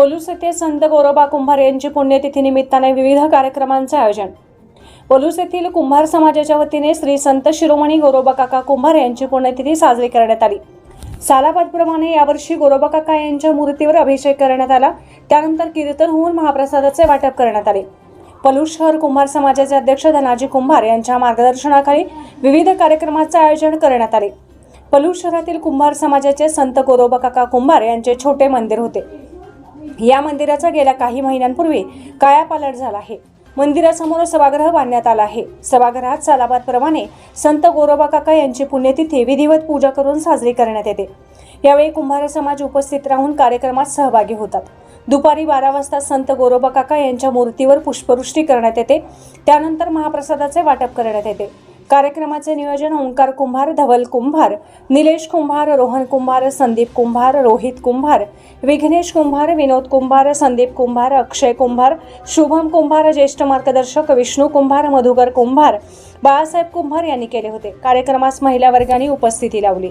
पोलूस येथे संत गोरोबा कुंभार यांची पुण्यतिथी निमित्ताने विविध कार्यक्रमांचे आयोजन. पोलूस येथील कुंभार समाजाच्या वतीने श्री संत शिरोमणी गोरोबा काका कुंभार यांची पुण्यतिथी साजरी करण्यात आली. सालाबादप्रमाणे यावर्षी गोरोबा काका यांच्या मूर्तीवर अभिषेक करण्यात आला. त्यानंतर कीर्तन होऊन महाप्रसादाचे वाटप करण्यात आले. पलूस शहर कुंभार समाजाचे अध्यक्ष धनाजी कुंभार यांच्या मार्गदर्शनाखाली विविध कार्यक्रमाचे आयोजन करण्यात आले. पलूस शहरातील कुंभार समाजाचे संत गोरोबा काका कुंभार यांचे छोटे मंदिर होते. या मंदिराचा गेल्या काही महिन्यांपूर्वी कायापालट झाला आहे. मंदिरासमोर सभागृह बांधण्यात आला आहे. सभागृहात सालाबादप्रमाणे संत गोरोबा काका यांची पुण्यतिथी विधिवत पूजा करून साजरी करण्यात येते. यावेळी कुंभार समाज उपस्थित राहून कार्यक्रमात सहभागी होतात. दुपारी बारा वाजता संत गोरोबा काका यांच्या मूर्तीवर पुष्पवृष्टी करण्यात येते. त्यानंतर महाप्रसादाचे वाटप करण्यात येते. कार्यक्रमाचे नियोजन ओंकार कुंभार धवल कुंभार निलेश कुंभार रोहन कुंभार संदीप कुंभार रोहित कुंभार विघ्नेश कुंभार विनोद कुंभार संदीप कुंभार अक्षय कुंभार शुभम कुंभार ज्येष्ठ मार्गदर्शक विष्णू कुंभार मधुकर कुंभार बाळासाहेब कुंभार यांनी केले होते. कार्यक्रमास महिला वर्गाने उपस्थिती लावली.